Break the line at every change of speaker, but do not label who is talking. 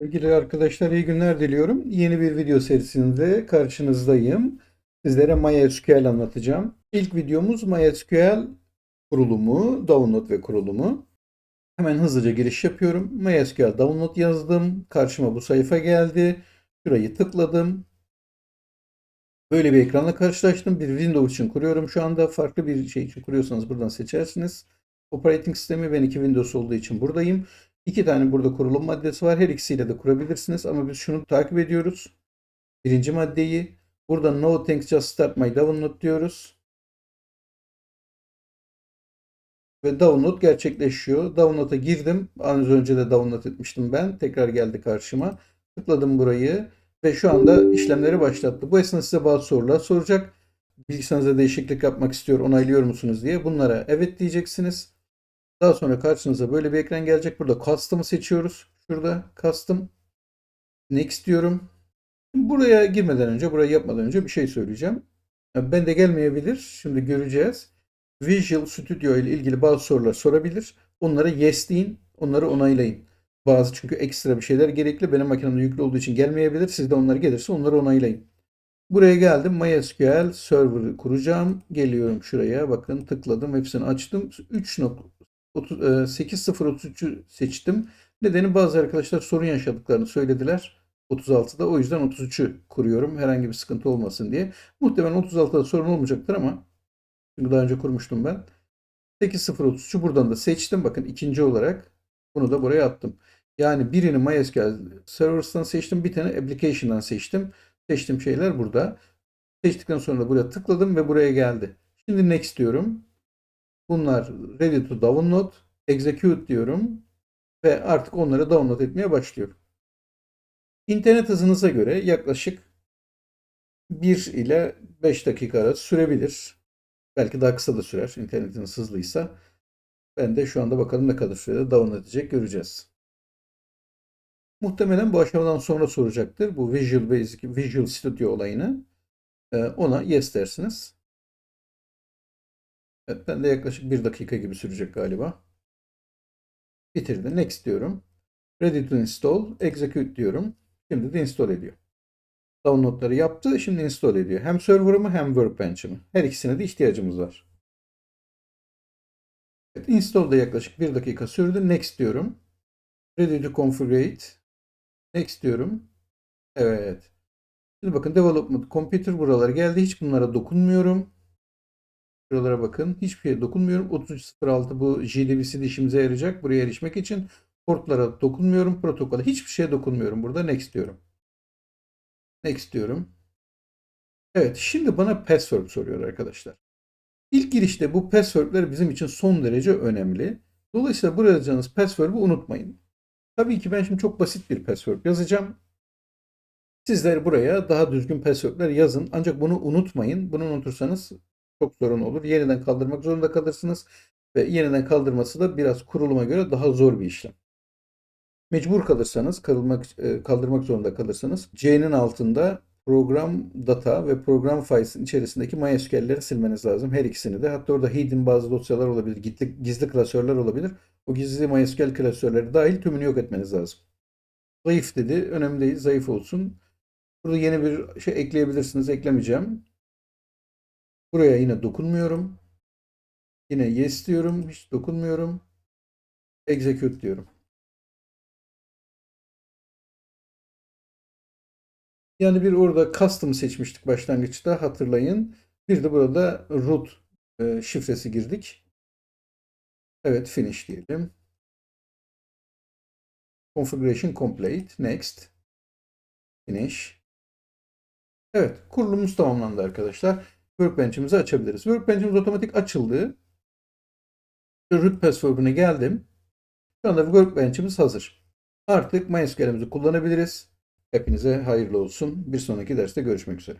Sevgili arkadaşlar iyi günler diliyorum. Yeni bir video serisinde karşınızdayım. Sizlere MySQL anlatacağım. İlk videomuz MySQL kurulumu, download ve kurulumu. Hemen hızlıca giriş yapıyorum. MySQL download yazdım. Karşıma bu sayfa geldi. Şurayı tıkladım. Böyle bir ekranla karşılaştım. Bir Windows için kuruyorum şu anda. Farklı bir şey için kuruyorsanız buradan seçersiniz. Operating sistemi ben iki Windows olduğu için buradayım. İki tane burada kurulum maddesi var. Her ikisiyle de kurabilirsiniz ama biz şunu takip ediyoruz. Birinci maddeyi. Burada no thanks just start my download diyoruz. Ve download gerçekleşiyor. Download'a girdim. Az önce de download etmiştim ben. Tekrar geldi karşıma. Tıkladım burayı ve şu anda işlemleri başlattı. Bu esnada size bazı sorular soracak. Bilgisayarınızda değişiklik yapmak istiyor, onaylıyor musunuz diye. Bunlara evet diyeceksiniz. Daha sonra karşınıza böyle bir ekran gelecek. Burada custom'ı seçiyoruz. Şurada custom. Next diyorum. Buraya girmeden önce, burayı yapmadan önce bir şey söyleyeceğim. Ben de gelmeyebilir. Şimdi göreceğiz. Visual Studio ile ilgili bazı sorular sorabilir. Onlara yes deyin. Onları onaylayın. Bazı çünkü ekstra bir şeyler gerekli. Benim makinemde yüklü olduğu için gelmeyebilir. Sizde onlar gelirse onları onaylayın. Buraya geldim. MySQL server kuracağım. Geliyorum şuraya. Bakın tıkladım. Hepsini açtım. 3.8033'ü seçtim. Nedeni bazı arkadaşlar sorun yaşadıklarını söylediler. 36'da. O yüzden 33'ü kuruyorum. Herhangi bir sıkıntı olmasın diye. Muhtemelen 36'da sorun olmayacaktır ama çünkü daha önce kurmuştum ben. 8033'ü buradan da seçtim. Bakın ikinci olarak bunu da buraya attım. Yani birini MySQL Servers'tan seçtim. Bir tane Application'dan seçtim. Seçtiğim şeyler burada. Seçtikten sonra da buraya tıkladım ve buraya geldi. Şimdi Next diyorum. Bunlar ready to download. Execute diyorum. Ve artık onları download etmeye başlıyorum. İnternet hızınıza göre yaklaşık 1 ile 5 dakika arası sürebilir. Belki daha kısa da sürer internetiniz hızlıysa. Ben de şu anda bakalım ne kadar sürede download edecek göreceğiz. Muhtemelen bu aşamadan sonra soracaktır. Bu Visual Basic, Visual Studio olayını. Ee, ona yes dersiniz. Evet, ben de yaklaşık bir dakika gibi sürecek galiba. Bitirdi. Next diyorum. Ready to install. Execute diyorum. Şimdi de install ediyor. Downloadları yaptı. Şimdi install ediyor. Hem server'ımı hem Workbench'imi. Her ikisine de ihtiyacımız var. Evet, install da yaklaşık bir dakika sürdü. Next diyorum. Ready to configure. Next diyorum. Evet. Şimdi bakın development computer buralara geldi. Hiç bunlara dokunmuyorum. Şuralara bakın. Hiçbir şeye dokunmuyorum. 3306 bu JDBC'de işimize yarayacak. Buraya erişmek için portlara dokunmuyorum. Protokola hiçbir şeye dokunmuyorum. Burada next diyorum. Next diyorum. Evet. Şimdi bana password soruyor arkadaşlar. İlk girişte bu passwordler bizim için son derece önemli. Dolayısıyla buraya yazacağınız password'u unutmayın. Tabii ki ben şimdi çok basit bir password yazacağım. Sizler buraya daha düzgün password'ler yazın. Ancak bunu unutmayın. Bunu unutursanız çok sorun olur. Yeniden kaldırmak zorunda kalırsınız. Ve yeniden kaldırması da biraz kuruluma göre daha zor bir işlem. Mecbur kalırsanız, kaldırmak, kaldırmak zorunda kalırsanız C'nin altında program data ve program files'in içerisindeki MySQL'leri silmeniz lazım. Her ikisini de. Hatta orada hidden bazı dosyalar olabilir, gizli, gizli klasörler olabilir. O gizli MySQL klasörleri dahil tümünü yok etmeniz lazım. Zayıf dedi. Önemli değil. Zayıf olsun. Burada yeni bir şey ekleyebilirsiniz. Eklemeyeceğim. Buraya yine dokunmuyorum. Yine yes diyorum. Hiç dokunmuyorum. Execute diyorum. Yani bir orada custom seçmiştik başlangıçta hatırlayın. Bir de burada root e, şifresi girdik. Evet finish diyelim. Configuration complete. Next. Finish. Evet kurulumumuz tamamlandı arkadaşlar. Workbench'imizi açabiliriz. Workbench'imiz otomatik açıldı. Root password'una geldim. Şu anda Workbench'imiz hazır. Artık MySQL'imizi kullanabiliriz. Hepinize hayırlı olsun. Bir sonraki derste görüşmek üzere.